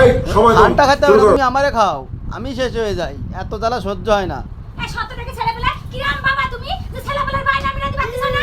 এই সময় দাও। ধানটা খেতে হবে না, তুমি আমারে খাও। আমি শেষ হয়ে যাই। এত জ্বালা সহ্য হয় না। এই সত্যটাকে ছেলেবেলা, কিরাম বাবা তুমি? যে ছেলেবেলার বায়না মেটাতে পারতেছো না?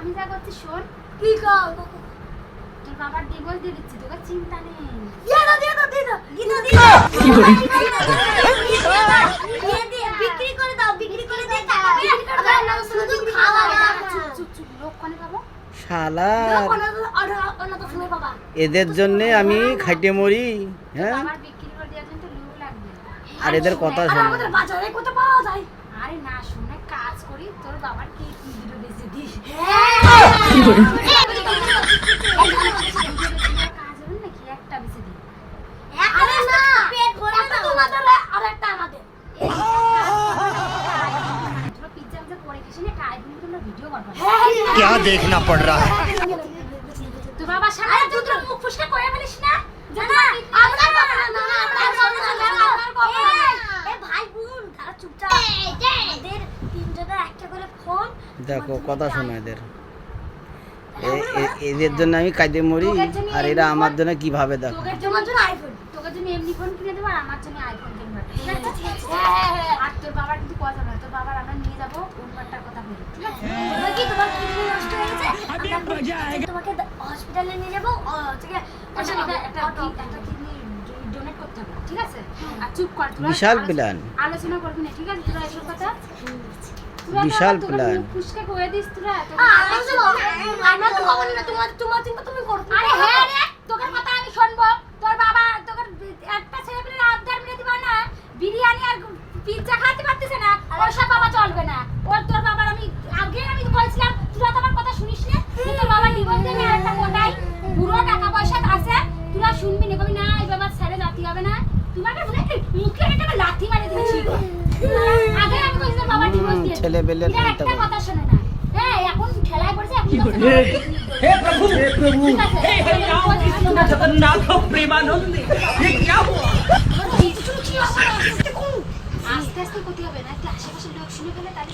আমি যা করছি শোন। কি খাব তোর বাবার divorce দিয়ে দিচ্ছি, তোকে চিন্তা নেই। দিয়ে দাও দিয়ে দাও দিয়ে দাও দিয়ে দাও দিয়ে দাও। দিয়ে দিয়ে বিক্রি করে দাও বিক্রি করে দিয়ে টাকা বিক্রি করে দাও না শুধু খাওয়া চুপ, চুপ, চুপ, লোক কানে পাবো। বাবা। এদের জন্যে আমি খাইটে মরি হ্যাঁ। আর এদের কথা শোনো। বাজারে কত পাওয়া যায়? আরে না শুনে কাজ করি তোর বাবার কি কি ভিডিও দিয়েছে দি কাজ হবে নাকি একটা বেশি দি আরে না পেট ভরে একটা তোমাদের আর একটা আমাদের তোরা পিজ্জা পিজ্জা করে খেয়েছি না কাজ কিন্তু তোমরা ভিডিও করবা क्या देखना पड़ रहा है দেখো কথা শোনো এদের। এদের জন্য আমি কাজে মরি আর এরা আমার জন্য কীভাবে দেখো? তোমার জন্য আইফোন তোকে জন্য এমনি ফোন কিনে দেবো আর আমার জন্য আইফোন কিনবে। ঠিক আছে? ঠিক আছে। আর তোর বাবার কিন্তু কথা নয়। তোর বাবার আমরা নিয়ে যাব ওনবারটার কথা বলি। ঠিক আছে? কি তোমার কিডনি নষ্ট হয়ে গেছে? তোমাকে হসপিটালে নিয়ে যাব ঠিক আছে একটা একটা কিডনি ডোনেট করতে হবে ঠিক আছে? আর চুপ কর বিশাল plan। আলোচনা করবি না ঠিক আছে? তোরা এসব কথা তোরা তো বিশাল দিস তোরা। তোকে আমরা তো আমরা তো খাব না তোমার তোমার চিন্তা তুমি করো। আরে রে তোর কথা আমি শুনব। তোর বাবা তোর একটা ছেলে পেলে আবদার দিবা না। বিরিয়ানি আর পিৎজা খাতে পারতেছে না। ওর বাবা চলবে না। ওর তোর বাবার আমি আগে আমি বলছিলাম তোরা তো আমার কথা শুনিস না। তুই তোর বাবা ডিভোর্স দেবে আর একটা মোটাই পুরো টাকা পয়সা আছে। তোরা শুনবি না। কবি না এই বাবা ছেড়ে জাতি হবে না। তোমাকে বলে মুখে একটা লাথি মারি দিয়েছি আগে আমি বলছি তোর বাবা ডিভোর্স দিয়ে দিবে। ছেলে বেলে? করতে শুনে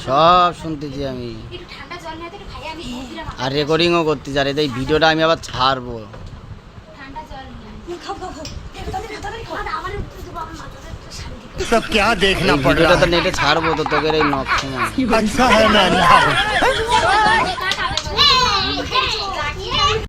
সব শুনতেছি আমি। আর রেকর্ডিংও করতেছি আর এই ভিডিওটা আমি আবার ছাড়বো। ঠান্ডা জল নিয়ে খাও খাও খাও দেখো তাদের তাদের খাও আমার একটু দেবো আমার মাথাটা একটু শান্তি ये सब क्या এই देखना पड़ ভিডিওটা रहा তো है নেটে ছাড়বো তো তোকে এই নখ সময় अच्छा है मैं अल्लाह हूँ।